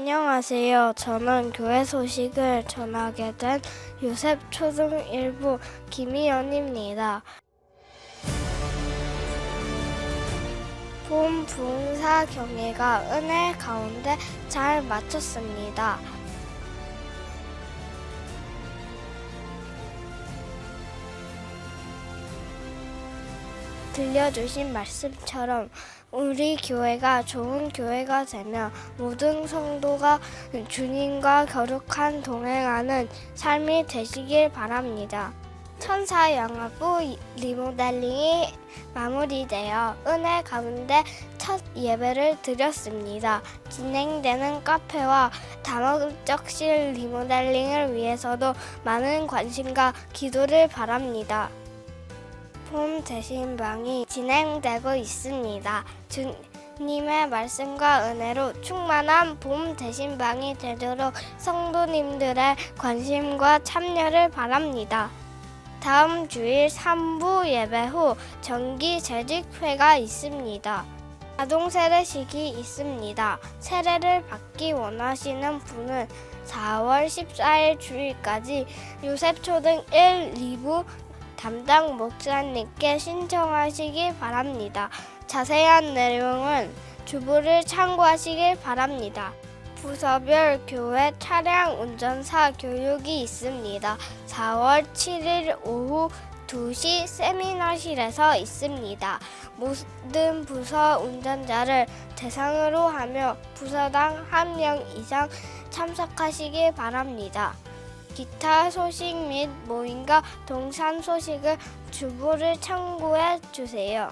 안녕하세요. 저는 교회 소식을 전하게 된 요셉 초등 1부 김희연입니다. 봄 부흥사 경례가 은혜 가운데 잘 마쳤습니다. 들려주신 말씀처럼 우리 교회가 좋은 교회가 되며 모든 성도가 주님과 거룩한 동행하는 삶이 되시길 바랍니다. 천사 영화부 리모델링이 마무리되어 은혜 가운데 첫 예배를 드렸습니다. 진행되는 카페와 다목적실 리모델링을 위해서도 많은 관심과 기도를 바랍니다. 봄 대신방이 진행되고 있습니다. 주님의 말씀과 은혜로 충만한 봄 대신방이 되도록 성도님들의 관심과 참여를 바랍니다. 다음 주일 3부 예배 후 정기 재직회가 있습니다. 아동 세례식이 있습니다. 세례를 받기 원하시는 분은 4월 14일 주일까지 요셉초등 1, 2부 담당 목사님께 신청하시기 바랍니다. 자세한 내용은 주부를 참고하시길 바랍니다. 부서별 교회 차량 운전사 교육이 있습니다. 4월 7일 오후 2시 세미나실에서 있습니다. 모든 부서 운전자를 대상으로 하며 부서당 한 명 이상 참석하시길 바랍니다. 기타 소식 및 모임과 동산 소식을 주부를 참고해 주세요.